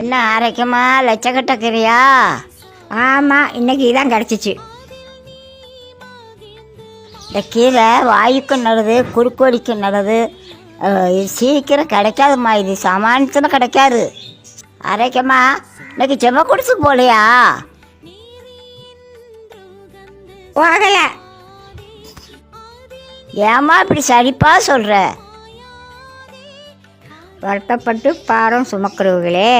என்ன ஆரோக்கியமா லட்சக்கட்டக்கிறியா? ஆமாம் இன்னைக்கு இதான் கிடச்சிச்சு. இந்த கீரை வாயுக்கும் நல்லது குறுக்கோடிக்கும் நல்லது. இது சீக்கிரம் கிடைக்காதும்மா இது சாமானியத்தில் கிடைக்காது. அரைக்கமா இன்னைக்கு செம்ம குடிசு போலையா? போகலை. ஏம்மா இப்படி சரிப்பா சொல்கிற வருத்தப்பட்டு பாரம் சுமக்கிறவர்களே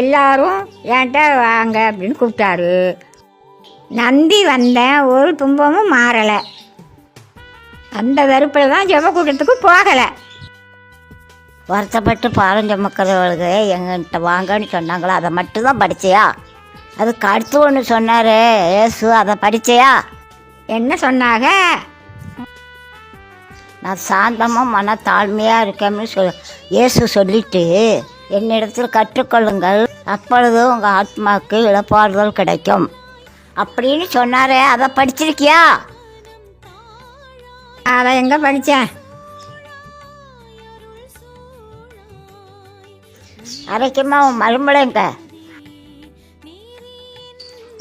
எல்லாரும் என்கிட்ட வாங்க அப்படின்னு கூப்பிட்டாரு. நம்பி வந்தேன் ஒரு துன்பமும் மாறலை. அந்த வெறுப்பில் தான் ஜெப கூட்டத்துக்கு போகலை. வருத்தப்பட்டு பாரம் சுமக்கிறவர்களுக்கு எங்கிட்ட வாங்கன்னு சொன்னாங்களோ? அதை மட்டும்தான் படித்தையா அதுக்கு அடுத்து ஒன்று சொன்னார் ஏசு அதை படித்தையா என்ன சொன்னாங்க? நான் சாந்தமாக மன தாழ்மையாக இருக்கேன்னு சொல் இயேசு சொல்லிட்டு என்னிடத்தில் கற்றுக்கொள்ளுங்கள். அப்பொழுது உங்கள் ஆத்மாவுக்கு இழப்பாறுதல் கிடைக்கும். அப்படின்னு சொன்னாரே. அதை படிச்சிருக்கியா? அதை எங்கே படித்தேன் அரைக்குமா உன் மருமலைங்க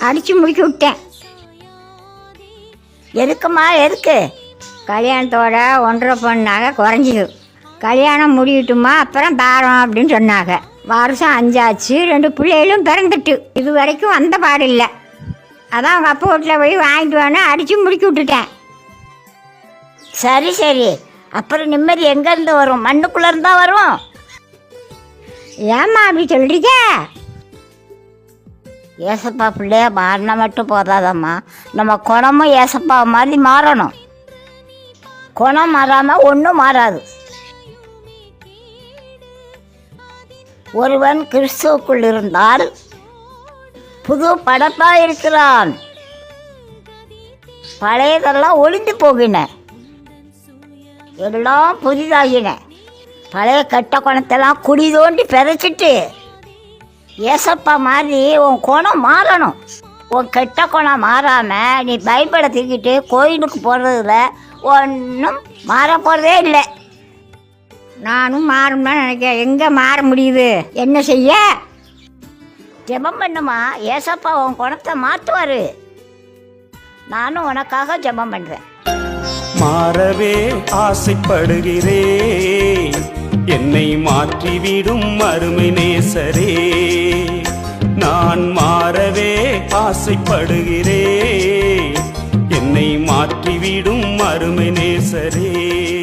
அடித்து முடிக்க விட்டேன். எதுக்குமா எதுக்கு கல்யாணத்தோட ஒன்றரை பொண்ணாக குறைஞ்சிது. கல்யாணம் முடியட்டுமா? அப்புறம் தாரம் அப்படின்னு சொன்னாங்க. வருஷம் அஞ்சாச்சு ரெண்டு பிள்ளைகளும் பிறந்துட்டு. இது வரைக்கும் வந்த பாடு இல்லை அதான் அவங்க அப்பா வீட்டில் போய் வாங்கிட்டு வேணும் அடித்து முடிக்க விட்டுட்டேன். சரி சரி. அப்புறம் நிம்மதி எங்கேருந்து வரும்? மண்ணுக்குள்ளே இருந்தால் வரும். ஏம்மா அப்படி சொல்கிறீங்க ஏசப்பா பிள்ளைய மாறினா மட்டும் போதாதம்மா. நம்ம குணமும் ஏசப்பா மாதிரி மாறணும். குணம் மாறாமல் ஒன்றும் மாறாது. ஒருவன் கிறிஸ்துவுக்குள் இருந்தால் புது படைப்பாக இருக்கிறான். பழையதெல்லாம் ஒளிந்து போகின. எல்லாம் புதிதாகின. பழைய கெட்ட குணத்தெல்லாம் குடி தோண்டி பெதைச்சிட்டு ஏசப்பா மாதிரி உன் குணம் மாறணும். உன் கெட்ட குணம் மாறாமல் நீ பயப்படுத்திக்கிட்டு கோயிலுக்கு போகிறதுல ஒன்றும் மாற போகிறதே இல்லை. நானும் மாறும்னா நினைக்கிறேன். எங்கே மாற முடியுது? என்ன செய்ய? ஜெபம் பண்ணுமா? ஏசப்பா உன் குணத்தை மாற்றுவார் நானும் உனக்காக ஜெபம் பண்ணுறேன் மாறவே ஆசைப்படுகிறேன் என்னை மாற்றிவிடும் அருமை நேசரே. நான் மாறவே ஆசைப்படுகிறேன் என்னை மாற்றிவிடும் அருமை நேசரே.